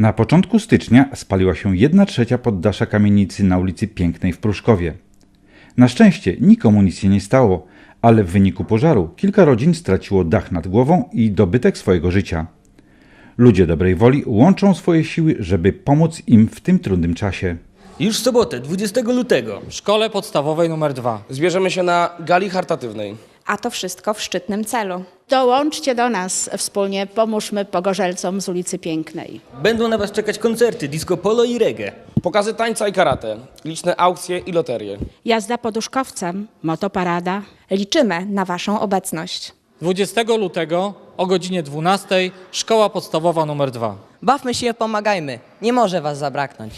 Na początku stycznia spaliła się jedna trzecia poddasza kamienicy na ulicy Pięknej w Pruszkowie. Na szczęście nikomu nic się nie stało, ale w wyniku pożaru kilka rodzin straciło dach nad głową i dobytek swojego życia. Ludzie dobrej woli łączą swoje siły, żeby pomóc im w tym trudnym czasie. Już w sobotę, 20 lutego. w szkole podstawowej numer 2. Zbierzemy się na gali charytatywnej. A to wszystko w szczytnym celu. Dołączcie do nas wspólnie, pomóżmy pogorzelcom z ulicy Pięknej. Będą na Was czekać koncerty, disco polo i reggae. Pokazy tańca i karate, liczne aukcje i loterie. Jazda poduszkowcem, motoparada. Liczymy na Waszą obecność. 20 lutego o godzinie 12 szkoła podstawowa numer 2. Bawmy się, pomagajmy. Nie może was zabraknąć.